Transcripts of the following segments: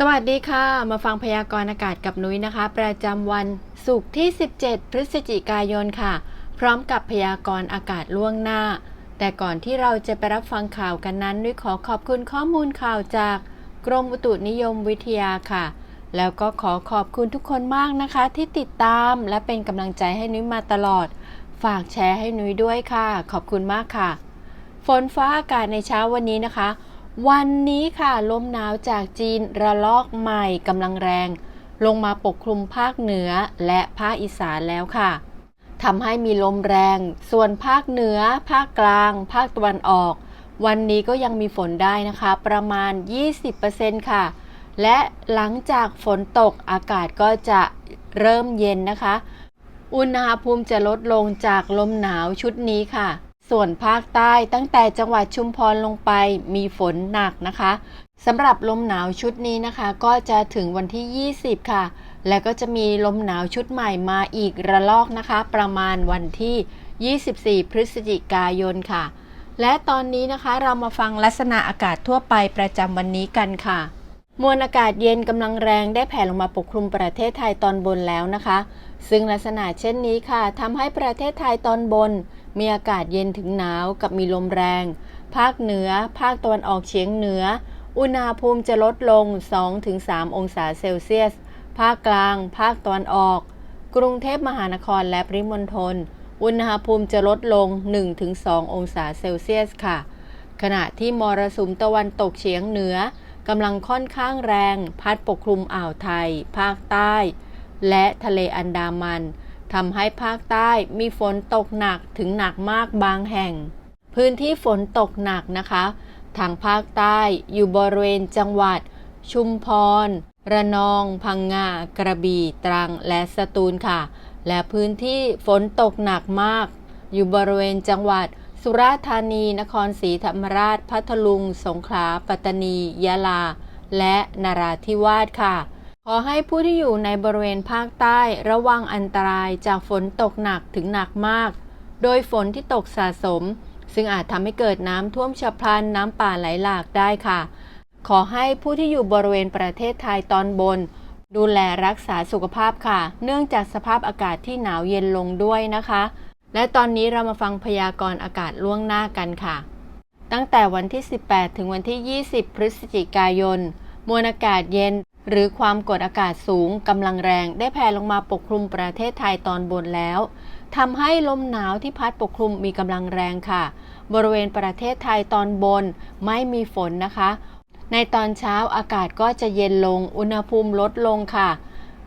สวัสดีค่ะ มาฟังพยากรณ์อากาศกับนุ้ยนะคะ ประจำวันศุกร์ที่ 17 พฤศจิกายนค่ะ พร้อมกับพยากรณ์อากาศล่วงหน้า แต่ก่อนที่เราจะไปรับฟังข่าวกันนั้น นุ้ยขอขอบคุณข้อมูลข่าวจากกรมอุตุนิยมวิทยาค่ะ แล้วก็ขอขอบคุณทุกคนมากนะคะ ที่ติดตามและเป็นกำลังใจให้นุ้ยมาตลอด ฝากแชร์ให้นุ้ยด้วยค่ะ ขอบคุณมากค่ะ ฝนฟ้าอากาศในเช้าวันนี้นะคะ วันนี้ค่ะลมหนาวจากจีนระลอกใหม่กำลังแรง ลงมาปกคลุมภาคเหนือและภาคอีสานแล้วค่ะทำให้มีลมแรง ส่วนภาคเหนือ ภาคกลาง ภาคตะวันออก วันนี้ก็ยังมีฝนได้นะคะ ประมาณ 20%ค่ะ และหลังจากฝนตกอากาศก็จะเริ่มเย็นนะคะ อุณหภูมิจะลดลงจากลมหนาวชุดนี้ค่ะ ส่วนภาคใต้ตั้งแต่จังหวัดชุมพรลงไปมีฝนหนักนะคะสำหรับลมหนาวชุดนี้นะคะ ก็จะถึงวันที่ 20 ค่ะ และก็จะมีลมหนาวชุดใหม่มาอีกระลอกนะคะ ประมาณวันที่ 24 พฤศจิกายนค่ะ และตอนนี้นะคะเรามาฟังลักษณะอากาศทั่วไปประจำวันนี้กันค่ะมวลอากาศเย็นกำลังแรงได้แผ่ลงมาปกคลุมประเทศไทยตอนบนแล้วนะคะ ซึ่งลักษณะเช่นนี้ค่ะทำให้ประเทศไทยตอนบน มีอากาศเย็นถึงหนาวกับมีลมแรง ภาคเหนือ ภาคตะวันออกเฉียงเหนือ อุณหภูมิจะลดลง 2-3 องศาเซลเซียส ภาคกลาง ภาคตะวันออก กรุงเทพมหานครและปริมณฑล อุณหภูมิจะลดลง 1-2 องศาเซลเซียสค่ะ ขณะที่มรสุมตะวันตกเฉียงเหนือกำลังค่อนข้างแรง พัดปกคลุมอ่าวไทย ภาคใต้ และทะเลอันดามัน ทำให้ภาคใต้มีฝนตกหนักถึงหนักมากบางแห่ง พื้นที่ฝนตกหนักนะคะ ทางภาคใต้อยู่บริเวณจังหวัด ชุมพร ระนอง พังงา กระบี่ ตรัง และสตูลค่ะ และพื้นที่ฝนตกหนักมาก อยู่บริเวณจังหวัด สุราษฎร์ธานี นครศรีธรรมราช พัทลุง สงขลา ปัตตานี ยะลา และนราธิวาสค่ะ ขอให้ผู้ที่อยู่ในบริเวณภาคใต้ระวังอันตรายจากฝนตกหนักถึงหนักมาก โดยฝนที่ตกสะสม ซึ่งอาจทำให้เกิดน้ำท่วมฉับพลันน้ำป่าไหลหลากได้ค่ะ ขอให้ผู้ที่อยู่บริเวณประเทศไทยตอนบน ดูแลรักษาสุขภาพค่ะ เนื่องจากสภาพอากาศที่หนาวเย็นลงด้วยนะคะ และตอนนี้เรามาฟังพยากรณ์อากาศล่วงหน้ากันค่ะ ตั้งแต่วันที่ 18 ถึงวันที่ 20 พฤศจิกายนมวลอากาศเย็น หรือความกดอากาศสูงกำลังแรงได้แผ่ลงมาปกคลุมประเทศไทยตอนบนแล้วทำให้ลมหนาวที่พัดปกคลุมมีกำลังแรงค่ะ บริเวณประเทศไทยตอนบนไม่มีฝนนะคะ ในตอนเช้าอากาศก็จะเย็นลงอุณหภูมิลดลงค่ะ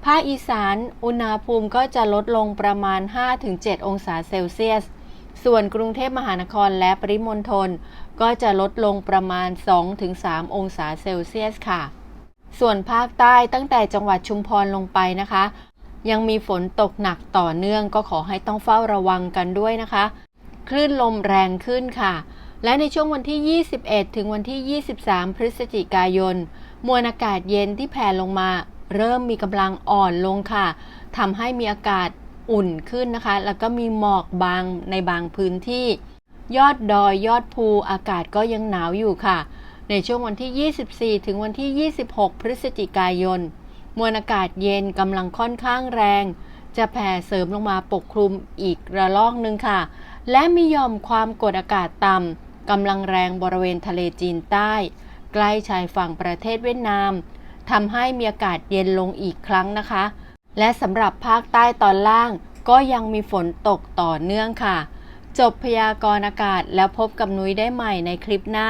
ภาคอีสานอุณหภูมิก็จะลดลงประมาณ 5-7 องศาเซลเซียส ส่วนกรุงเทพมหานครและปริมณฑลก็จะลดลงประมาณ 2-3 องศาเซลเซียสค่ะ ส่วนภาคใต้ตั้งแต่จังหวัดชุมพรลงไปนะคะ ยังมีฝนตกหนักต่อเนื่องก็ขอให้ต้องเฝ้าระวังกันด้วยนะคะ คลื่นลมแรงขึ้นค่ะ และในช่วงวันที่ 21 ถึงวันที่ 23 พฤศจิกายน มวลอากาศเย็นที่แผ่ลงมา เริ่มมีกำลังอ่อนลงค่ะทำให้มีอากาศอุ่นขึ้นนะคะ แล้วก็มีหมอกบางในบางพื้นที่ ยอดดอยยอดภูอากาศก็ยังหนาวอยู่ค่ะ ในช่วงวันที่ 24 ถึงวันที่ 26 พฤศจิกายน มวลอากาศเย็นกำลังค่อนข้างแรง จะแผ่เสริมลงมาปกคลุมอีกระลอกหนึ่งค่ะ และมีย่อมความกดอากาศต่ำกำลังแรงบริเวณทะเลจีนใต้ ใกล้ชายฝั่งประเทศเวียดนามทำให้มีอากาศเย็นลงอีกครั้งนะคะ และสำหรับภาคใต้ตอนล่างก็ยังมีฝนตกต่อเนื่องค่ะ จบพยากรณ์อากาศแล้วพบกับนุ้ยได้ใหม่ในคลิปหน้า